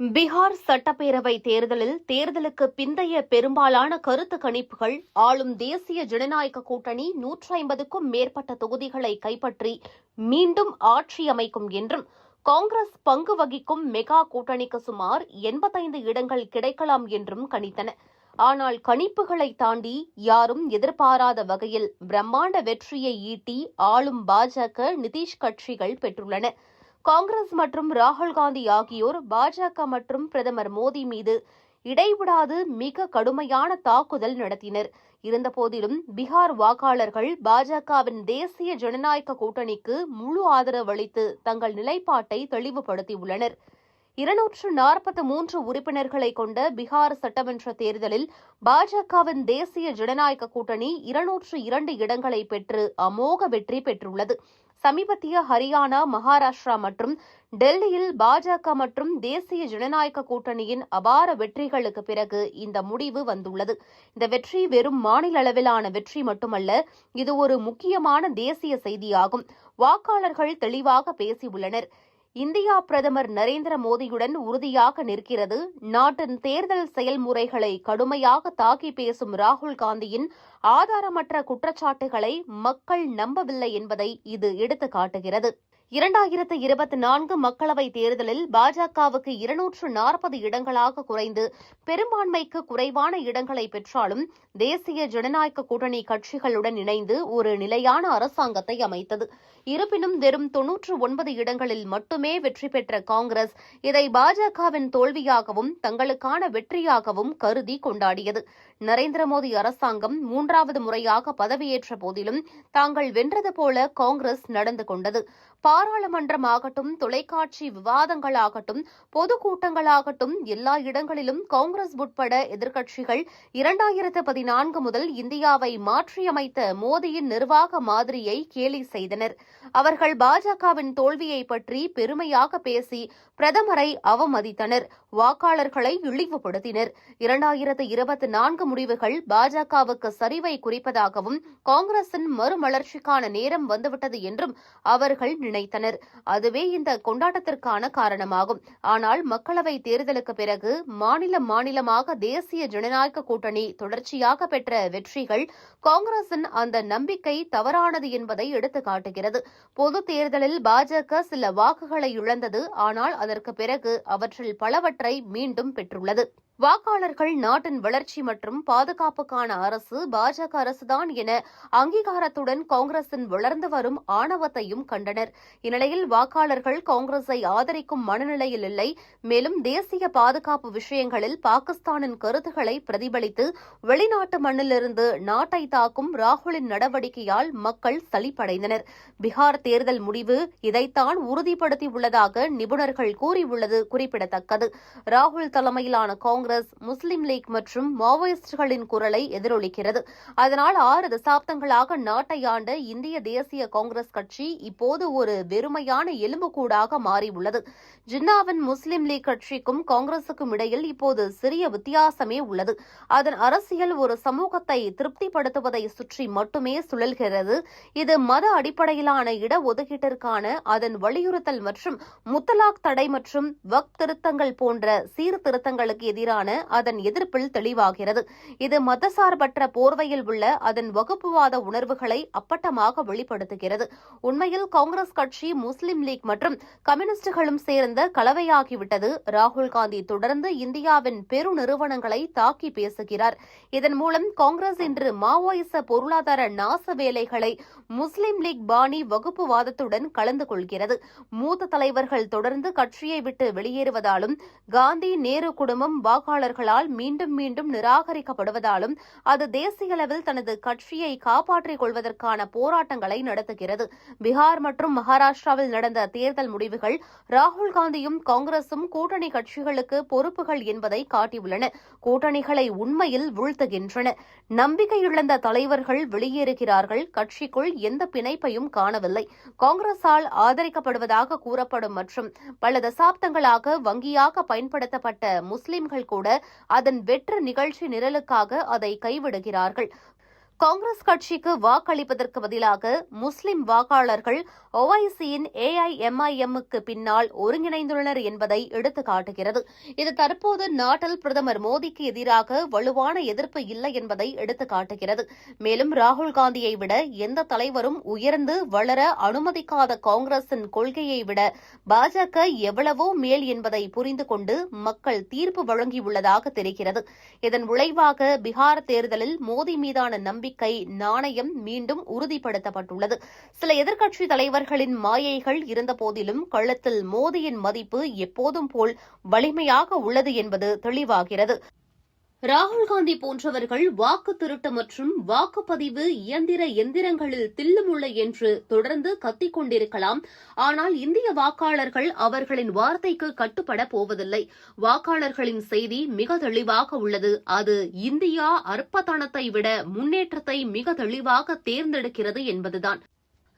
பீகார் சட்டப்பேரவை தேர்தலில் தேர்தலுக்கு பிந்தைய பெரும்பாலான கருத்து கணிப்புகள் ஆளும் தேசிய ஜனநாயக கூட்டணி நூற்றி ஐம்பதுக்கும் மேற்பட்ட தொகுதிகளை கைப்பற்றி மீண்டும் ஆட்சி அமைக்கும் என்றும் காங்கிரஸ் பங்கு வகிக்கும் மெகா கூட்டணிக்கு சுமார் எண்பத்தைந்து இடங்கள் கிடைக்கலாம் என்றும் கணித்தன. ஆனால் கணிப்புகளை தாண்டி யாரும் எதிர்பாராத வகையில் பிரம்மாண்ட வெற்றியை ஈட்டி ஆளும் பாஜக நிதிஷ் கட்சிகள் பெற்றுள்ளன. காங்கிரஸ் மற்றும் ராகுல் காந்தி ஆகியோர் பாஜக மற்றும் பிரதமர் மோடி மீது இடைவிடாது மிக கடுமையான தாக்குதல் நடத்தினர். இருந்தபோதிலும் பீகார் வாக்காளர்கள் பாஜகவின் தேசிய ஜனநாயக கூட்டணிக்கு முழு ஆதரவு அளித்து தங்கள் நிலைப்பாட்டை தெளிவுபடுத்தியுள்ளனர். இருநூற்று நாற்பத்தி மூன்று உறுப்பினர்களை கொண்ட பீகார் சட்டமன்ற தேர்தலில் பாஜகவின் தேசிய ஜனநாயக கூட்டணி இருநூற்று இரண்டு இடங்களை பெற்று அமோக வெற்றி பெற்றுள்ளது. சமீபத்திய ஹரியானா மகாராஷ்டிரா மற்றும் டெல்லியில் பாஜக மற்றும் தேசிய ஜனநாயக கூட்டணியின் அபார வெற்றிகளுக்கு பிறகு இந்த முடிவு வந்துள்ளது. இந்த வெற்றி வெறும் மாநில அளவிலான வெற்றி மட்டுமல்ல இது ஒரு முக்கியமான தேசிய செய்தியாகும். வாக்காளர்கள் தெளிவாக பேசியுள்ளனர். இந்தியா பிரதமர் நரேந்திர மோடியுடன் உறுதியாக நிற்கிறது. நாட்டின் தேர்தல் செயல்முறைகளை கடுமையாக தாக்கி பேசும் ராகுல் காந்தியின் ஆதாரமற்ற குற்றச்சாட்டுகளை மக்கள் நம்பவில்லை என்பதை இது எடுத்து காட்டுகிறது இரண்டாயிரத்து இருபத்தி நான்கு மக்களவைத் தேர்தலில் பாஜகவுக்கு இருநூற்று நாற்பது இடங்களாக குறைந்து பெரும்பான்மைக்கு குறைவான இடங்களை பெற்றாலும் தேசிய ஜனநாயக கூட்டணி கட்சிகளுடன் இணைந்து ஒரு நிலையான அரசாங்கத்தை அமைத்தது. இருப்பினும் வெறும் தொன்னூற்று ஒன்பது இடங்களில் மட்டுமே வெற்றி பெற்ற காங்கிரஸ் இதை பாஜகவின் தோல்வியாகவும் தங்களுக்கான வெற்றியாகவும் கருதி கொண்டாடியது. நரேந்திர மோடி அரசாங்கம் மூன்றாவது முறையாக பதவியேற்ற போதிலும் தாங்கள் வென்றது போல காங்கிரஸ் நடந்து கொண்டது. பாராளுமன்றமாகட்டும் தொலைக்காட்சி விவாதங்களாகட்டும் பொதுக்கூட்டங்களாகட்டும் எல்லா இடங்களிலும் காங்கிரஸ் உட்பட எதிர்க்கட்சிகள் இரண்டாயிரத்து பதினான்கு முதல் இந்தியாவை மாற்றியமைத்த மோடியின் நிர்வாக மாதிரியை கேலி செய்தனர். அவர்கள் பாஜகவின் தோல்வியை பற்றி பெருமையாக பேசி பிரதமரை அவமதித்தனர். வாக்காளர்களை இழிவுபடுத்தினர். இரண்டாயிரத்து இருபத்தி நான்கு முடிவுகள் பாஜகவுக்கு சரிவை குறிப்பதாகவும் காங்கிரசின் மறுமலர்ச்சிக்கான நேரம் வந்துவிட்டது என்றும் அவர்கள் நினைத்தனர். அதுவே இந்த கொண்டாட்டத்திற்கான காரணமாகும். ஆனால் மக்களவை தேர்தலுக்கு பிறகு மாநில மாநிலமாக தேசிய ஜனநாயக கூட்டணி தொடர்ச்சியாக பெற்ற வெற்றிகள் காங்கிரசின் அந்த நம்பிக்கை தவறானது என்பதை எடுத்து காட்டுகிறது பொது தேர்தலில் பாஜக சில வாக்குகளை இழந்தது ஆனால் அதற்கு பிறகு அவற்றில் பலவற்றை மீண்டும் பெற்றுள்ளது. வாக்காளர்கள் நாட்டின் வளர்ச்சி மற்றும் பாதுகாப்புக்கான அரசு பாஜக அரசுதான் என அங்கீகாரத்துடன் காங்கிரசின் வளர்ந்து வரும் ஆணவத்தையும் கண்டனர். இந்நிலையில் வாக்காளர்கள் காங்கிரஸை ஆதரிக்கும் மனநிலையில் இல்லை. மேலும் தேசிய பாதுகாப்பு விஷயங்களில் பாகிஸ்தானின் கருத்துக்களை பிரதிபலித்து வெளிநாட்டு மண்ணிலிருந்து நாட்டை தாக்கும் ராகுலின் நடவடிக்கையால் மக்கள் சலிப்படைந்தனர். பீகார் தேர்தல் முடிவு இதைத்தான் உறுதிப்படுத்தியுள்ளதாக நிபுணர்கள் கூறியுள்ளது குறிப்பிடத்தக்கது. ராகுல் தலைமையிலான காங்கிரஸ் காங்கிரஸ் முஸ்லிம் லீக் மற்றும் மாவோயிஸ்டுகளின் குரலை எதிரொலிக்கிறது. அதனால் ஆறு தசாப்தங்களாக நாட்டை ஆண்ட இந்திய தேசிய காங்கிரஸ் கட்சி இப்போது ஒரு வெறுமையான எலும்புக்கூடாக மாறியுள்ளது. ஜின்னாவின் முஸ்லிம் லீக் கட்சிக்கும் காங்கிரசுக்கும் இடையில் இப்போது சிறிய வித்தியாசமே உள்ளது. அதன் அரசியல் ஒரு சமூகத்தை திருப்திப்படுத்துவதை சுற்றி மட்டுமே சுழல்கிறது. இது மத அடிப்படையிலான இடஒதுக்கீட்டிற்கான அதன் வலியுறுத்தல் மற்றும் முத்தலாக் தடை மற்றும் வக் திருத்தங்கள் போன்ற சீர்திருத்தங்களுக்கு எதிரான மீதான அதன் எதிர்ப்பில் தெளிவாகிறது. இது மதசார்பற்ற போர்வையில் உள்ள அதன் வகுப்புவாத உணர்வுகளை அப்பட்டமாக வெளிப்படுத்துகிறது. உண்மையில் காங்கிரஸ் கட்சி முஸ்லிம் லீக் மற்றும் கம்யூனிஸ்டுகளும் சேர்ந்த கலவையாகிவிட்டது. ராகுல் காந்தி தொடர்ந்து இந்தியாவின் பெரு நிறுவனங்களை தாக்கி பேசுகிறார். இதன் மூலம் காங்கிரஸ் இன்று மாவோயிச பொருளாதார நாச வேலைகளை முஸ்லிம் லீக் பாணி வகுப்புவாதத்துடன் கலந்து கொள்கிறது. மூத்த தலைவர்கள் தொடர்ந்து கட்சியை விட்டு வெளியேறுவதாலும் காந்தி நேரு குடும்பம் வாக்கு வாக்காளர்களால் மீண்டும் மீண்டும் நிராகரிக்கப்படுவதாலும் அது தேசிய அளவில் தனது கட்சியை காப்பாற்றிக் கொள்வதற்கான போராட்டங்களை நடத்துகிறது. பீகார் மற்றும் மகாராஷ்டிராவில் நடந்த தேர்தல் முடிவுகள் ராகுல் காந்தியும் காங்கிரசும் கூட்டணி கட்சிகளுக்கு பொறுப்புகள் என்பதை காட்டியுள்ளன. கூட்டணிகளை உண்மையில் வீழ்த்துகின்றன. நம்பிக்கையிழந்த தலைவர்கள் வெளியேறுகிறார்கள். கட்சிக்குள் எந்த பிணைப்பையும் காணவில்லை. காங்கிரசால் ஆதரிக்கப்படுவதாக கூறப்படும் மற்றும் பல தசாப்தங்களாக வங்கியாக பயன்படுத்தப்பட்ட முஸ்லிம்கள் கூட அதன் வெற்று நிகழ்ச்சி நிரலுக்காக அதை கைவிடுகிறார்கள். காங்கிரஸ் கட்சிக்கு வாக்களிப்பதற்கு பதிலாக முஸ்லிம் வாக்காளர்கள் ஒவைசியின் ஏஐஎம்ஐஎம்முக்கு பின்னால் ஒருங்கிணைந்துள்ளனர் என்பதை எடுத்துக் காட்டுகிறது. இது தற்போது நாட்டில் பிரதமர் மோடிக்கு எதிராக வலுவான எதிர்ப்பு இல்லை என்பதை எடுத்துக் காட்டுகிறது. மேலும் ராகுல் காந்தியை விட எந்த தலைவரும் உயர்ந்து வளர அனுமதிக்காத காங்கிரசின் கொள்கையை விட பாஜக எவ்வளவோ மேல் என்பதை புரிந்து கொண்டு மக்கள் தீர்ப்பு வழங்கியுள்ளதாக தெரிகிறது. இதன் விளைவாக பீகார் தேர்தலில் மோடி மீதான நம்பிக்கை நாணயம் மீண்டும் உறுதிப்படுத்தப்பட்டுள்ளது. சில எதிர்க்கட்சி தலைவர்களின் மாயைகள் இருந்தபோதிலும் கள்ளத்தில் மோடியின் மதிப்பு எப்போதும் போல் வலிமையாக உள்ளது என்பது தெளிவாகிறது. ராகுல் காந்தி போன்றவர்கள் வாக்கு திருட்டு மற்றும் வாக்குப்பதிவு இயந்திர எந்திரங்களில் தில்லுமுள்ள என்று தொடர்ந்து கத்திக் கொண்டிருக்கலாம். ஆனால் இந்திய வாக்காளர்கள் அவர்களின் வார்த்தைக்கு கட்டுப்பட போவதில்லை. வாக்காளர்களின் செய்தி மிக தெளிவாக உள்ளது. அது இந்தியா அற்பத்தனத்தை விட முன்னேற்றத்தை மிக தெளிவாக தேர்ந்தெடுக்கிறது என்பதுதான்.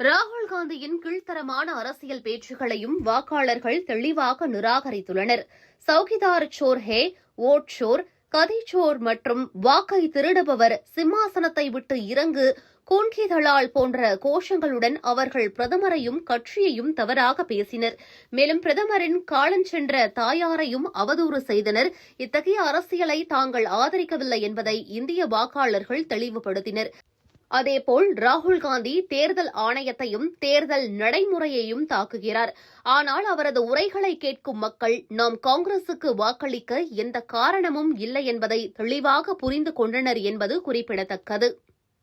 ராகுல் காந்தியின் கீழ்த்தரமான அரசியல் பேச்சுகளையும் வாக்காளர்கள் தெளிவாக நிராகரித்துள்ளனர். சௌகிதார் சோர் ஹே ஓட் சோர் கதிச்சோர் மற்றும் வாக்கை திருடுபவர் சிம்மாசனத்தை விட்டு இறங்கு கூன்கிதளால் போன்ற கோஷங்களுடன் அவர்கள் பிரதமரையும் கட்சியையும் தவறாக பேசினர். மேலும் பிரதமரின் காலஞ்சென்ற தாயாரையும் அவதூறு செய்தனர். இத்தகைய அரசியலை தாங்கள் ஆதரிக்கவில்லை என்பதை இந்திய வாக்காளர்கள் தெளிவுபடுத்தினர். அதேபோல் ராகுல் காந்தி தேர்தல் ஆணையத்தையும் தேர்தல் நடைமுறையையும் தாக்குகிறார். ஆனால் அவரது உரைகளை கேட்கும் மக்கள் நாம் காங்கிரசுக்கு வாக்களிக்க எந்த காரணமும் இல்லை என்பதை தெளிவாக புரிந்து கொண்டனர் என்பது குறிப்பிடத்தக்கது.